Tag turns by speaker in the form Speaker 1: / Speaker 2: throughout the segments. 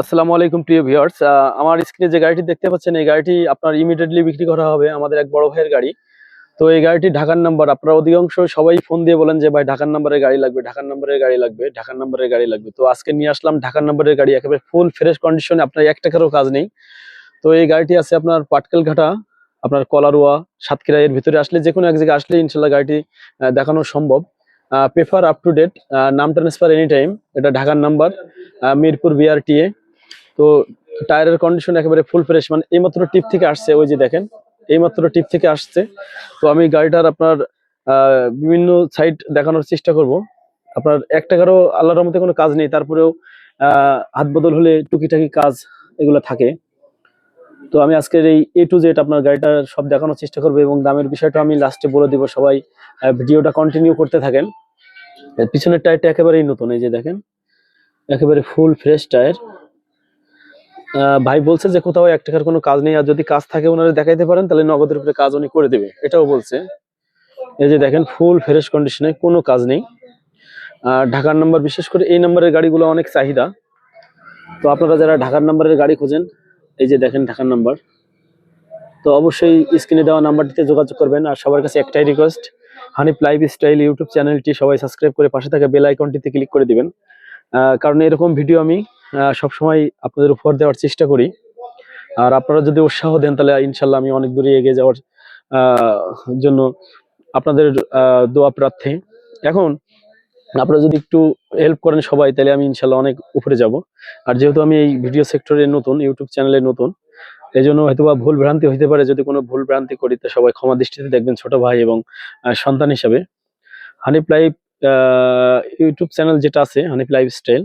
Speaker 1: আসসালামু আলাইকুম, প্রিয় ভিউয়ার্স আমার স্ক্রিনে যে গাড়িটি দেখতে পাচ্ছেন, এই গাড়িটি আপনার ইমিডিয়েটলি বিক্রি করা হবে আমাদের এক বড় ভাইয়ের গাড়ি। তো এই গাড়িটি ঢাকার নাম্বার আপনারা অধিকাংশ সবাই ফোন দিয়ে বলেন যে, ভাই, ঢাকার নাম্বারের গাড়ি লাগবে, ঢাকার নাম্বারের গাড়ি লাগবে, ঢাকার নাম্বারের গাড়ি লাগবে। তো আজকে নিয়ে আসলাম ঢাকার নাম্বারের গাড়ি, একেবারে ফুল ফ্রেশ কন্ডিশনে আপনার এক টাকারও কাজ নেই। তো এই গাড়িটি আছে আপনার পাটকেল ঘাটা আপনার কলারোয়া, সাতক্ষীরা, এর ভিতরে আসলে যে কোনো এক জায়গায় আসলে ইনশাল্লাহ গাড়িটি দেখানো সম্ভব। পেপার আপ টু ডেট নাম ট্রান্সফার এনি টাইম এটা ঢাকার নাম্বার মিরপুর বিআরটিএ তো টায়ারের কন্ডিশন একেবারে ফুল ফ্রেশ মানে এইমাত্র টিপ থেকে আসছে, ওই যে দেখেন, এইমাত্র টিপ থেকে আসছে। তো আমি গাড়িটার আপনার বিভিন্ন সাইড দেখানোর চেষ্টা করব। আপনার এক টাকারও আল্লাহর মধ্যে কোনো কাজ নেই, তারপরেও হাত বদল হলে টুকিটাকি কাজ এগুলো থাকে। তো আমি আজকের এই এ টু জেড আপনার গাড়িটার সব দেখানোর চেষ্টা করব এবং দামের বিষয়টা আমি লাস্টে বলে দিব সবাই ভিডিওটা কন্টিনিউ করতে থাকেন। পিছনের টায়ারটা একেবারেই নতুন, এই যে দেখেন, একেবারে ফুল ফ্রেশ টায়ার ভাই বলছে যে কোথাও এক টাকার কোনো কাজ নেই, আর যদি কাজ থাকে ওনারা দেখাইতে পারেন, তাহলে নগদের উপরে কাজ উনি করে দেবে। এটাও বলছে। এই যে দেখেন ফুল ফ্রেশ কন্ডিশনে কোনো কাজ নেই। আর ঢাকার নাম্বার বিশেষ করে এই নাম্বারের গাড়িগুলো অনেক চাহিদা। তো আপনারা যারা ঢাকার নাম্বারের গাড়ি খোঁজেন এই যে দেখেন ঢাকার নাম্বার তো অবশ্যই স্ক্রিনে দেওয়া নাম্বারটিতে যোগাযোগ করবেন আর সবার কাছে একটাই request Hanif life style YouTube চ্যানেলটি সবাই সাবস্ক্রাইব করে পাশে থাকা বেল আইকনটিতে ক্লিক করে দিবেন। কারণ এরকম ভিডিও আমি সবসময় আপনাদের উপহার দেওয়ার চেষ্টা করি। আর আপনারা যদি উৎসাহ দেন, তাহলে ইনশাল্লাহ আমি অনেক দূরে এগিয়ে যাওয়ার জন্য আপনাদের দোয়া প্রার্থী। এখন আপনারা যদি একটু হেল্প করেন সবাই, তাহলে আমি ইনশাল্লাহ অনেক উপরে যাব। আর যেহেতু আমি এই ভিডিও সেক্টরে নতুন ইউটিউব চ্যানেলে নতুন এই জন্য হয়তো বা ভুল ভ্রান্তি হইতে পারে। যদি কোনো ভুল ভ্রান্তি করি, তো সবাই ক্ষমা দৃষ্টিতে দেখবেন ছোট ভাই এবং সন্তান হিসাবে। হানিফ লাইফ ইউটিউব চ্যানেল যেটা আছে হানিফ লাইফ স্টাইল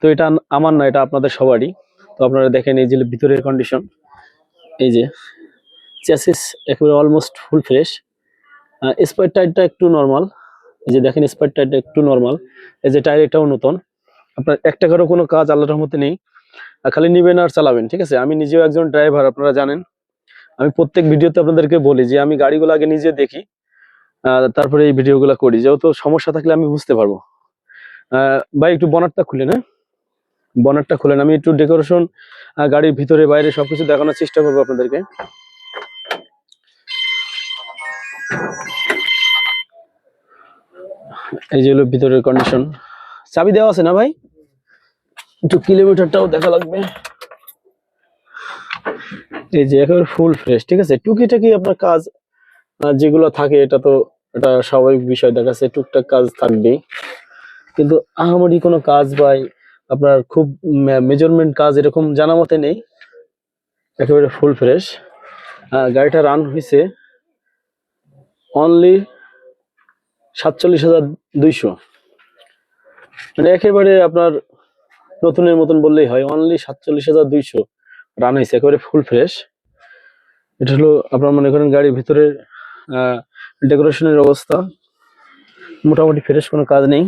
Speaker 1: তো এটা আমার না, এটা আপনাদের সবারই। তো আপনারা দেখেন এই যে ভিতরের কন্ডিশন এই যে চ্যাসিস একেবারে অলমোস্ট ফুল ফ্রেশ স্পাইট টায়ারটা একটু নর্মাল এই যে দেখেন স্পাইট টায়ারটা একটু নর্মাল এই যে টায়ার এটাও নতুন। আপনার এক টাকারও কোনো কাজ আল্লাহর রহমতে নেই খালি নিবেন আর চালাবেন, ঠিক আছে? আমি নিজেও একজন ড্রাইভার আপনারা জানেন। আমি প্রত্যেক ভিডিওতে আপনাদেরকে বলি যে, আমি গাড়িগুলো আগে নিজে দেখি তারপরে এই ভিডিওগুলো করি। যেহেতু সমস্যা থাকলে আমি বুঝতে পারব। ভাই, একটু বনারটা খুলেন হ্যাঁ? বনারটা খুলেন। আমি একটু ডেকোরেশন গাড়ির ভিতরে, বাইরে সবকিছু দেখানোর চেষ্টা করব আপনাদেরকে। এই যে হলো ভিতরের কন্ডিশন চাবি দেওয়া আছে না ভাই? একটু কিলোমিটারটাও দেখা লাগবে। এই যে একেবারে ফুল ফ্রেশ ঠিক আছে? টুকিটাকি আপনার কাজ যেগুলো থাকে, এটা তো, এটা স্বাভাবিক বিষয় দেখা যাচ্ছে, টুকটাক কাজ থাকবেই। কিন্তু আহামরি কোনো কাজ বাই আপনার খুব মেজারমেন্ট কাজ এরকম জানা মতে নেই। একেবারে ফুল ফ্রেশ গাড়িটা রান হয়েছে অনলি সাতচল্লিশ হাজার দুইশো। মানে একেবারে আপনার নতুনের মতন বললেই হয় অনলি সাতচল্লিশ হাজার দুইশো রান হয়েছে, একেবারে ফুল ফ্রেশ এটা হলো আপনার মনে করেন গাড়ির ভিতরের ডেকোরেশনের অবস্থা। মোটামুটি ফ্রেশ কোনো কাজ নেই।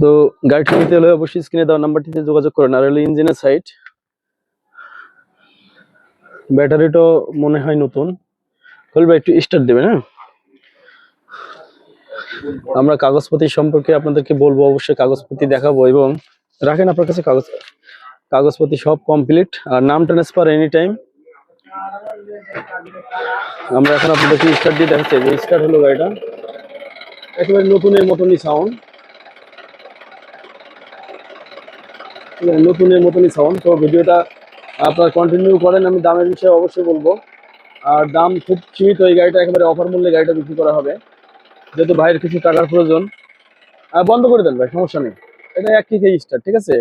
Speaker 1: তো গাড়িটা নিতে হলে অবশ্যই স্ক্রিনে দেওয়া নাম্বারটিতে যোগাযোগ করেন, আর হলো ইঞ্জিনের সাইড ব্যাটারিটাও মনে হয় নতুন। বলবে একটু স্টার্ট দেবেন হ্যাঁ? আমরা কাগজপত্র সম্পর্কে আপনাদেরকে বলব, অবশ্যই কাগজপত্র দেখাবো এবং রাখেন আপনার কাছে কাগজ কাগজপত্র সব কমপ্লিট আর নাম ট্রান্সফার এনি টাইম আমরা এখন আপনাদেরকে স্টার্ট দিয়ে দেখাচ্ছি। যে স্টার্ট হলো গাড়িটা। একেবারে নতুনের মতনই সাউন্ড নতুনের মতনই সাউন্ড তো ভিডিওটা আপনারা কন্টিনিউ করেন, আমি দামের বিষয়ে অবশ্যই বলব। আর দাম খুব সীমিত এই গাড়িটা, একেবারে অফার মূল্যে গাড়িটা বিক্রি করা হবে। যেহেতু ভাইয়ের কিছু টাকার প্রয়োজন বন্ধ করে দেন ভাই, সমস্যা নেই। এটা এক কিকে স্টার ঠিক আছে?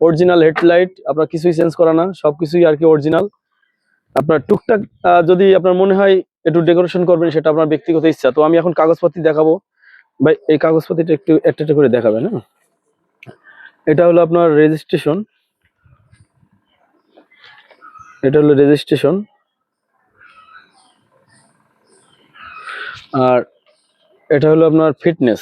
Speaker 1: অরিজিনাল হেডলাইট আপনার কিছুই চেঞ্জ করা না সব কিছুই আর কি অরিজিনাল আপনার টুকটাক যদি আপনার মনে হয় একটু ডেকোরেশন করবেন, সেটা আপনার ব্যক্তিগত ইচ্ছা। তো আমি এখন কাগজপত্র দেখাবো। ভাই, এই কাগজপত্রটা একটু একটা একটা করে দেখাবেন হ্যাঁ? এটা হলো আপনার রেজিস্ট্রেশন এটা হলো রেজিস্ট্রেশন আর এটা হলো আপনার ফিটনেস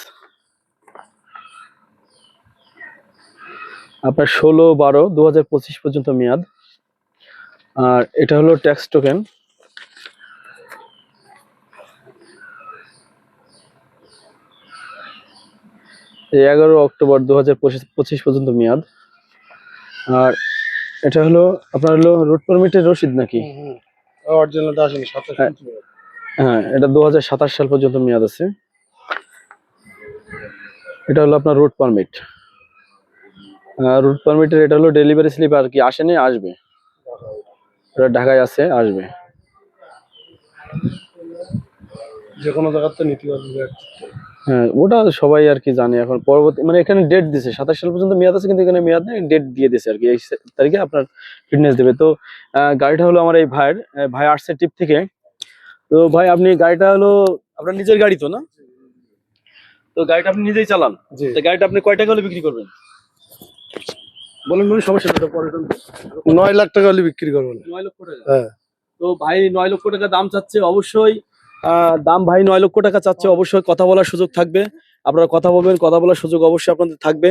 Speaker 1: আপনার ষোলো বারো দু পঁচিশ পর্যন্ত মেয়াদ। আর এটা হলো ট্যাক্স টোকেন এই এগারো অক্টোবর দু হাজার পঁচিশ পর্যন্ত মেয়াদ। আর এটা হলো আপনার হলো রুট পারমিটের রসিদ নাকি? হ্যাঁ। হ্যাঁ এটা দু সাতাশ সাল পর্যন্ত মেয়াদ আছে। এটা হলো আপনার রুট পারমিট রুট পারমিটের এটা হলো ডেলিভারি স্লিপ আর কি আসেনি আসবে। এটা ঢাকায় আছে আসবে।
Speaker 2: যে কোনো জায়গাতে নিতে পারবে
Speaker 1: হ্যাঁ ওটা সবাই আর কি জানে এখন। পরবর্তী মানে এখানে ডেট দিছে সাতাশ সাল পর্যন্ত মেয়াদ আছে কিন্তু এখানে মেয়াদ নেই ডেট দিয়ে দিছে আর কি। এই তারিখে আপনার ফিটনেস দেবে। তো গাড়িটা হলো আমার এই ভাইয়ের ভাই আসছে টিপ থেকে। তো ভাই আপনি গাড়িটা হলো আপনার নিজের গাড়ি তো না? তো গাড়িটা আপনি নিজেই চালান। তো গাড়িটা আপনি কয় টাকা হলে বিক্রি করবেন? বলেন বলুন সমস্যা নেই, পরে
Speaker 2: নয় লাখ টাকা হলে বিক্রি করবেন
Speaker 1: নয় লক্ষ টাকা?
Speaker 2: হ্যাঁ।
Speaker 1: তো ভাই নয় লক্ষ টাকা দাম চাচ্ছে অবশ্যই। আহ, দাম ভাই নয় লক্ষ টাকা চাচ্ছে অবশ্যই। কথা বলার সুযোগ থাকবে। আপনারা কথা বলবেন কথা বলার সুযোগ অবশ্যই আপনাদের থাকবে।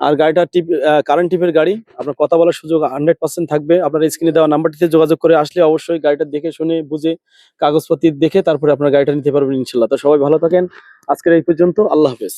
Speaker 1: আর গাড়িটা টিপ কারেন্ট টিপের গাড়ি। আপনার কথা বলার সুযোগ হান্ড্রেড পার্সেন্ট থাকবে। আপনার স্ক্রিনে দেওয়া নাম্বারটিতে যোগাযোগ করে আসলে অবশ্যই গাড়িটা দেখে শুনে, বুঝে, কাগজপত্র দেখে তারপরে আপনার গাড়িটা নিতে পারবেন ইনশাল্লাহ তো সবাই ভালো থাকেন। আজকের এই পর্যন্ত আল্লাহ হাফেজ।